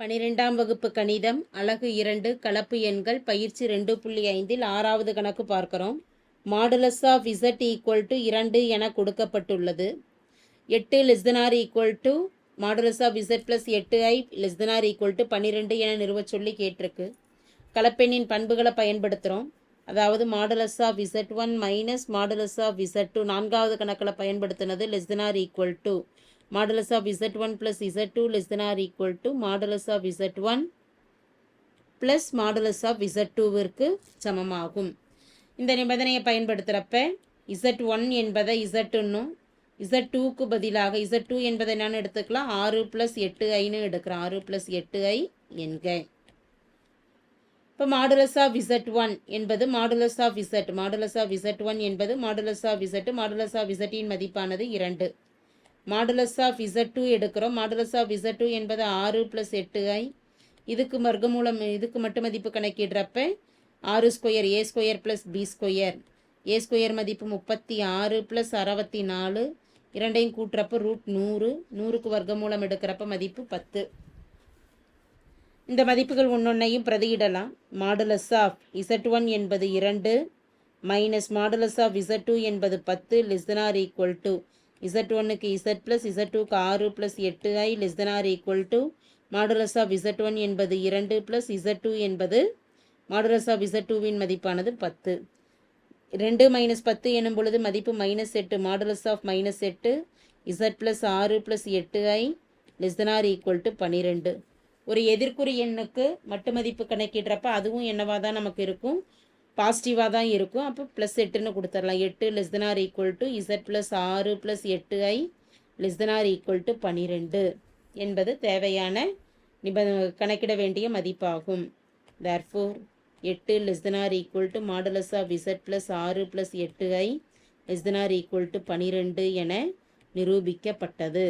பனிரெண்டாம் வகுப்பு கணிதம் அலகு இரண்டு கலப்பு எண்கள் பயிற்சி ரெண்டு புள்ளி ஐந்தில் ஆறாவது கணக்கு பார்க்கிறோம். Modulus of z equal to இரண்டு என கொடுக்கப்பட்டுள்ளது. எட்டு less than or equal to modulus of z plus எட்டு ஐ லெஸ்தனார் ஈக்குவல் டு பன்னிரெண்டு என நிறுவச் சொல்லி கேட்டிருக்கு. கலப்பெண்ணின் பண்புகளை பயன்படுத்துகிறோம் அதாவது modulus of z one minus modulus of z two நான்காவது கணக்கில் பயன்படுத்தினது less than or equal to modulus of z one plus z two less than or equal to modulus of z one plus modulus of டூவிற்கு சமமாகும். இந்த நிபந்தனையை பயன்படுத்துகிறப்ப z one என்பதை இசட்டுன்னும் Z டூக்கு பதிலாக Z two என்பதை என்னன்னு எடுத்துக்கலாம். ஆறு ப்ளஸ் எட்டு ஐன்னு எடுக்கிறேன். ஆறு ப்ளஸ் எட்டு ஐ என்க. இப்போ மாடுலஸ் ஆஃப் இசட் ஒன் என்பது modulus of z modulus of z one என்பது modulus of z modulus of இசட்டின் மதிப்பானது இரண்டு. மாடுலஸ் ஆஃப் இசட் டூ எடுக்கிறோம். மாடுலஸ் ஆஃப் இசட் டூ என்பது ஆறு ப்ளஸ் எட்டு ஐ இதுக்கு வர்க்கமூலம் இதுக்கு மட்டு மதிப்பு கணக்கிடுறப்ப ஆறு square a square plus b square a square மதிப்பு முப்பத்தி ஆறு ப்ளஸ் அறுபத்தி நாலு. இரண்டையும் கூட்டுறப்ப ரூட் நூறு. நூறுக்கு வர்க்கமூலம் எடுக்கிறப்ப மதிப்பு பத்து. இந்த மதிப்புகள் ஒன்றொன்னையும் பிரதியிடலாம். மாடுலஸ் ஆஃப் இசட் ஒன் என்பது இரண்டு. Minus modulus of z two என்பது பத்து. Less than or equal to z ஒன்னுக்கு இசட் ப்ளஸ் இசட் டூக்கு ஆறு ப்ளஸ் எட்டு i less than or equal to modulus of z one என்பது இரண்டு ப்ளஸ் இசட் டூ என்பது மாடுலஸ் ஆஃப் இசட் டூவின் மதிப்பானது பத்து. ரெண்டு மைனஸ் பத்து எனும் பொழுது மதிப்பு மைனஸ் எட்டு மாடுலஸ் ஆஃப் மைனஸ் எட்டு இசட் ப்ளஸ் ஆறு ப்ளஸ் எட்டு i less than or equal to பன்னிரெண்டு ஒரு எதிர்க்குறி எண்ணுக்கு மட்டு மதிப்பு கணக்கிடுறப்ப அதுவும் என்னவாக தான் நமக்கு இருக்கும்? பாசிட்டிவாக தான் இருக்கும். அப்போ ப்ளஸ் எட்டுன்னு கொடுத்துடலாம். எட்டு less than or equal to z plus ஆறு ப்ளஸ் எட்டு i less than or equal to பன்னிரெண்டு என்பது தேவையான நிப கணக்கிட வேண்டிய மதிப்பாகும். தேர்ஃபோர் எட்டு less than or equal to modulus of z plus ஆறு ப்ளஸ் எட்டு i less than or equal to பன்னிரெண்டு என நிரூபிக்கப்பட்டது.